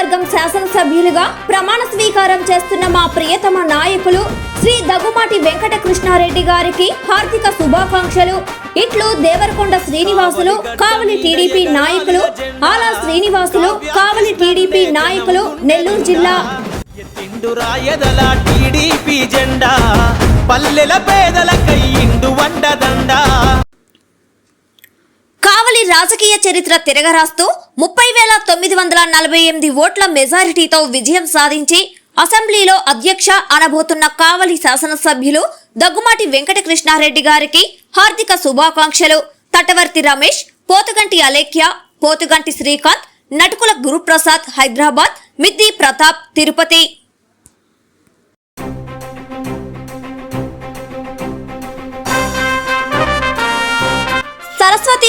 నియోజకవర్గం శాసనసభ్యులుగా ప్రమాణ స్వీకారం చేస్తున్న మా ప్రియతమ నాయకులు శ్రీ దగ్గుమాటి వెంకట కృష్ణారెడ్డి గారికి హార్దిక శుభాకాంక్షలు. ఇట్లు దేవరకొండ శ్రీనివాసులు కావలి టీడీపీ నాయకులు ఆలా శ్రీనివాసులు కావలి టీడీపీ నాయకులు నెల్లూరు జిల్లా. టీడీపీ జెండా పల్లెల పేదల కయ్యిండు వండదండ. కావలి రాజకీయ చరిత్ర తిరగరాస్తూ ముప్పై వేల తొమ్మిది వందల నలభై ఎనిమిది ఓట్ల మెజారిటీతో విజయం సాధించి అసెంబ్లీలో అధ్యక్ష అనబోతున్న కావలి శాసనసభ్యులు దగ్గుమాటి వెంకటకృష్ణారెడ్డి గారికి హార్దిక శుభాకాంక్షలు. తటవర్తి రమేష్ పోతుగంటి అలేఖ్య పోతుగంటి శ్రీకాంత్ నటుకుల గురుప్రసాద్ హైదరాబాద్ మిద్ది Pratap Tirupati. Saraswati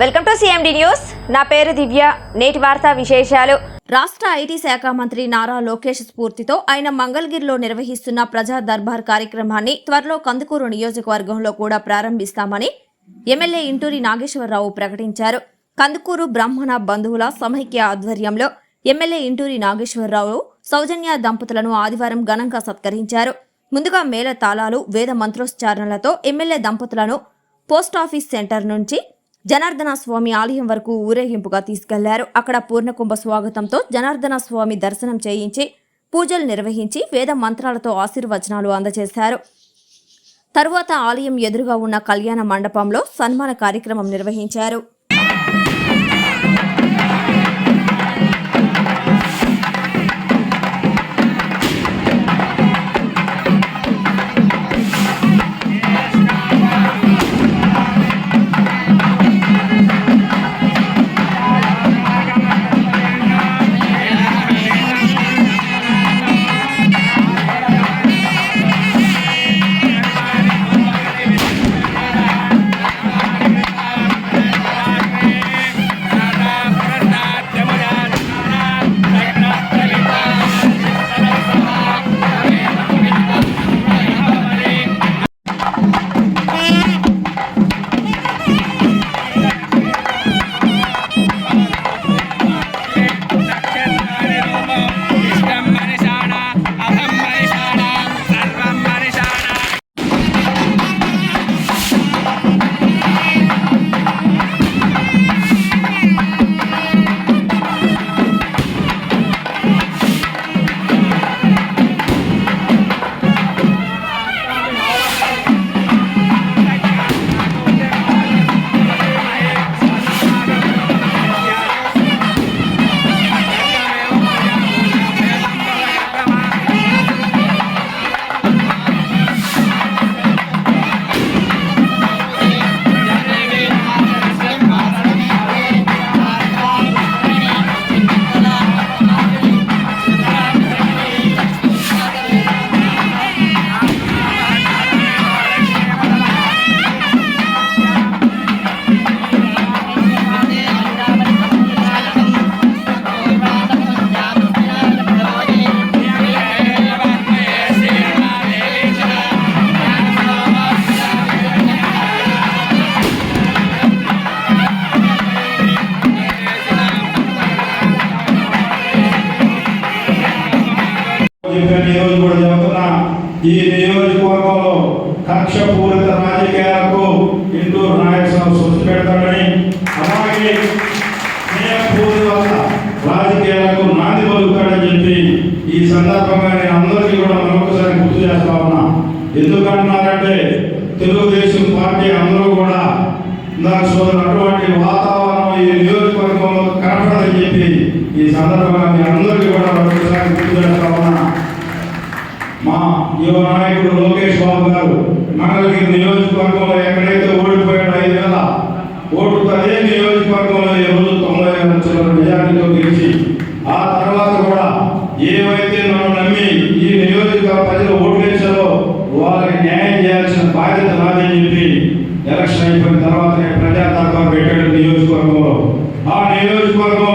welcome to CMD news నా పేరు దివ్య. నేటి వార్తా విశేషాలు. రాష్ట్ర ఐటీ శాఖ మంత్రి నారా లోకేష్ స్ఫూర్తితో ఆయన మంగళగిరిలో నిర్వహిస్తున్న ప్రజా దర్బార్ కార్యక్రమాన్ని త్వరలో కందుకూరు నియోజకవర్గంలో కూడా ప్రారంభిస్తామని ఎమ్మెల్యే ఇంటూరి నాగేశ్వరరావు ప్రకటించారు. కందుకూరు బ్రాహ్మణ బంధువుల సమైక్య ఆధ్వర్యంలో ఎమ్మెల్యే ఇంటూరి నాగేశ్వరరావు సౌజన్య దంపతులను ఆదివారం ఘనంగా సత్కరించారు. ముందుగా మేళ తాళాలు వేద మంత్రోచ్చారణలతో ఎమ్మెల్యే దంపతులను పోస్టాఫీస్ సెంటర్ నుంచి జనార్దన స్వామి ఆలయం వరకు ఊరేగింపుగా తీసుకెళ్ళారు. అక్కడ పూర్ణకుంభ స్వాగతంతో జనార్దన స్వామి దర్శనం చేయించి పూజలు నిర్వహించి వేద మంత్రాలతో ఆశీర్వచనాలు అందజేశారు. తరువాత ఆలయం ఎదురుగా ఉన్న కళ్యాణ మండపంలో సన్మాన కార్యక్రమం నిర్వహించారు. ఈ ఈరోజు కూడా చెబుతున్నా ఈ నియోజకవర్గంలో కక్షపూరిత రాజకీయాలకు ఇంటూరు నాయకస్వామి సృష్టి పెడతాడని అలాగే రాజకీయాలకు నాంది పలుకుతాడని చెప్పి ఈ సందర్భంగా నేను అందరికీ కూడా మరొకసారి గుర్తు చేస్తా ఉన్నా. ఎందుకంటున్నారంటే తెలుగుదేశం పార్టీ అందరూ కూడా దాని సోదరు అటువంటి వాతావరణం ఈ నియోజకవర్గంలో కనపడదని చెప్పి ఈ సందర్భంగా యువ నాయకుడు లోకేష్ బాబు గారు మండలి నియోజకవర్గంలో ఎక్కడైతే ఓడిపోయాడు ఐదు వేల ఓటు అదే నియోజకవర్గంలో ఎవరు తొంభై వేల నిజానితో గెలిచి ఆ తర్వాత కూడా ఏవైతే నన్ను నమ్మి ఈ నియోజక ప్రజలు ఓట్లేశారో వాళ్ళకి న్యాయం చేయాల్సిన బాధ్యత నాదని చెప్పి ఎలక్షన్ అయిపోయిన తర్వాతనే ప్రజా దర్బార్ పెట్టాడు నియోజకవర్గంలో. ఆ నియోజకవర్గం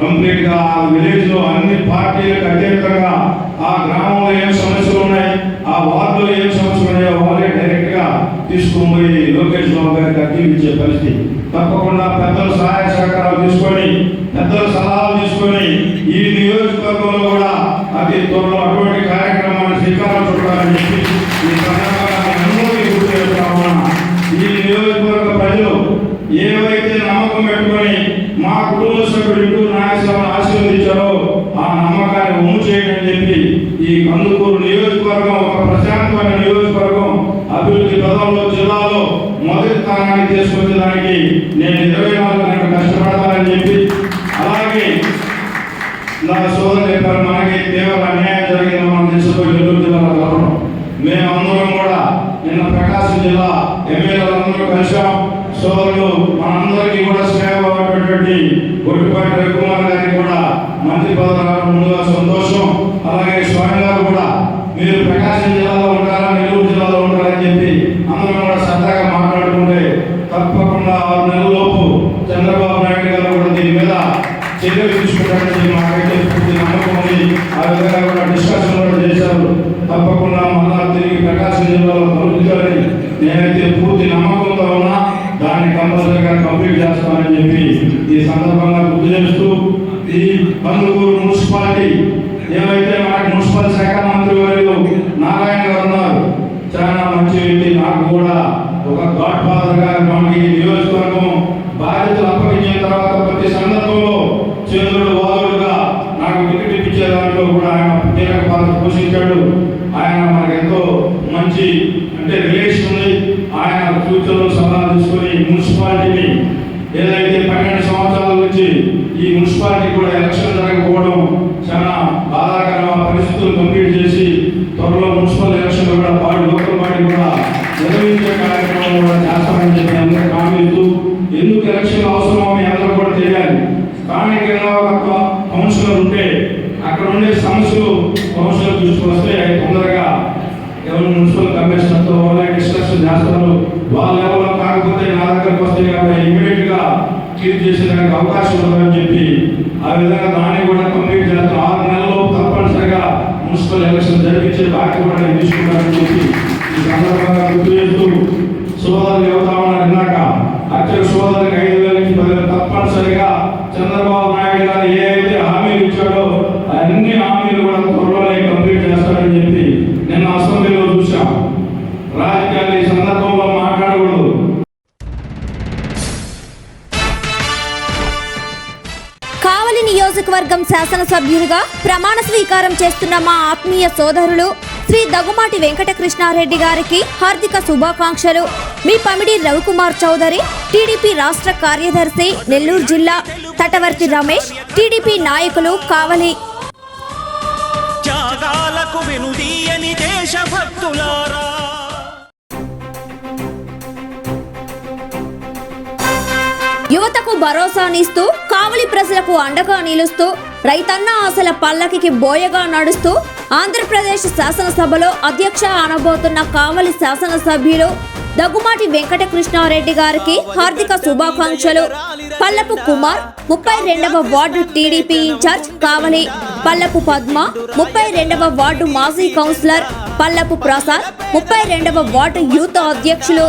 కంప్లీట్గా ఆ విలేజ్లో అన్ని పార్టీలకు అతీతంగా ఆ గ్రామంలో ఏం సమస్యలు ఉన్నాయి ఆ వార్డులో ఏం సమస్యలు ఉన్నాయో వాళ్ళే డైరెక్ట్గా తీసుకుని పోయి లోకేష్ బాబు గారికి అర్జీవించే పరిస్థితి. తప్పకుండా పెద్దల సహాయ సహకారాలు తీసుకొని పెద్దల సలహాలు తీసుకొని ఈ నియోజకవర్గంలో కూడా అతి త్వరలో అటువంటి కార్యక్రమాన్ని శ్రీకారం చుట్టాలని చెప్పి ఈ ఈ నియోజకవర్గ ప్రజలు ఏవైతే నమ్మకం పెట్టుకొని కుటుంబ సభ్యుడు నాగేశ్వరం ఆశీర్వదించారో ఆ నమ్మకాన్ని ఉమ్ము చేయడం చెప్పి ఈ కందుకూరు నియోజకవర్గం ఒక ప్రశాంతమైన నియోజకవర్గం అభివృద్ధి పదంలో జిల్లాలో మొదటి స్థానాన్ని తీసుకొచ్చడానికి నేను ఇరవై నాలుగు గంటలు కష్టపడతానని చెప్పి అలాగే నా సోదరు చెప్పారు మనకి తీవ్ర అన్యాయం జరిగింది మనం తీసుకుపోయి నెల్లూరు జిల్లాలో కలవడం మేమందరం కూడా నిన్న ప్రకాశం జిల్లా ఎమ్మెల్యేలందరూ కలిసాం సోదరులు మనందరికీ కూడా స్నేహమైనటువంటి గొడ్డిపాటి రవికుమార్ గారికి కూడా మంత్రి పదవి రావడం ముందుగా సంతోషం. అలాగే స్వామి గారు కూడా మీరు ప్రకాశం జిల్లాలో ఉంటారా నెల్లూరు జిల్లాలో ఉంటారని చెప్పి అందరం కూడా సరదాగా మాట్లాడుకుంటే తప్పకుండా ఆరు నెలలోపు చంద్రబాబు నాయుడు గారు కూడా దీని మీద చర్యలు తీసుకుంటారని మాకైతే పూర్తి నమ్మకం ఉంది. ఆ విధంగా కూడా డిస్కషన్ కూడా చేశారు. తప్పకుండా మళ్ళా తిరిగి ప్రకాశం జిల్లాలో కలుగుతారని నేనైతే పూర్తి నమ్మకంతో ఉన్నా దాన్ని కంపల్సరీగా కంప్లీట్ చేస్తామని చెప్పి ఈ సందర్భంగా గుర్తు చేస్తూ ఈ కందుకూరు మున్సిపాలిటీ ఏవైతే మనకి మున్సిపల్ శాఖ మంత్రి వారు నారాయణ గారు ఉన్నారు చాలా మంచి వ్యక్తి నాకు కూడా ఒక గాడ్ ఫాదర్గా మనకి నియోజకవర్గం బాధ్యతలు అప్పగించిన తర్వాత ప్రతి సందర్భంలో చంద్రుడు వాదుడుగా నాకు టికెట్ ఇప్పించే దాంట్లో కూడా ఆయన కీలక పాత్ర పోషించాడు ఆయన మనకు ఎంతో మంచి అంటే రిలేషన్ ఉంది ఆయన ఫ్యూచర్లో సలహా తీసుకొని మున్సిపాలిటీని ఏదైతే పన్నెండు సంవత్సరాల నుంచి ఈ మున్సిపాలిటీ కూడా ఎలక్షన్ జరగకపోవడం చాలా బాధాకరమైన పరిస్థితులు కంప్లీట్ చేసి త్వరలో మున్సిపల్ ఎలక్షన్ కూడా బాడీ లోకల్ బాడీ కూడా నిర్వహించే కార్యక్రమం కూడా చేస్తామని చెప్పి అందరూ హామీ ఇస్తూ ఎందుకు ఎలక్షన్ అవసరమో మీ అందరూ కూడా తెలియాలి స్థానికంగా ఒక కౌన్సిలర్ ఉంటే అక్కడ ఉండే సమస్యలు కౌన్సిలర్ తీసుకొస్తే తొందరగా ఎవరు మున్సిపల్ కమిషనర్తో వాళ్ళే డిస్కషన్ చేస్తారు వాళ్ళ లెవెల్లో కాకపోతే నా దగ్గరకు వస్తే కాబట్టి ఇమీడియట్గా క్లియర్ చేసేదానికి అవకాశం ఉందని చెప్పి ఆ విధంగా దాన్ని కూడా కంప్లీట్ చేస్తారు ఆరు నెలల్లో తప్పనిసరిగా మున్సిపల్ ఎలక్షన్ జరిపించే బాధ్యత కూడా నేను తీసుకుంటానని చెప్పి ఈ సందర్భంగా గుర్తు చేస్తూ సోదరులు నియోజకవర్గం శాసనసభ్యులుగా ప్రమాణ స్వీకారం చేస్తున్న మా ఆత్మీయ సోదరులు శ్రీ దగుమాటి వెంకటకృష్ణారెడ్డి గారికి హార్దిక శుభాకాంక్షలు. మీ పమిడి రవికుమార్ చౌదరి టీడీపీ రాష్ట్ర కార్యదర్శి నెల్లూరు జిల్లా తటవర్తి రమేష్ టీడీపీ నాయకులు కావలి. దేశభక్తులారా. యువతకు భరోసానిస్తూ కావలి ప్రజలకు అండగా నిలుస్తూ రైతన్న ఆశల పల్లకికి బోయగా నడుస్తూ ఆంధ్రప్రదేశ్ శాసనసభలో అధ్యక్ష అనబోతున్న కావలి శాసనసభ్యులు దగ్గుమాటి వెంకటకృష్ణారెడ్డి గారికి హార్దిక శుభాకాంక్షలు. పల్లపు కుమార్ ముప్పై రెండవ ward TDP in charge Kavali Pallapu Padma ముప్పై రెండవ వార్డు మాజీ కౌన్సిలర్ పల్లపు ప్రసాద్ ముప్పై రెండవ వార్డు యూత్ అధ్యక్షులు.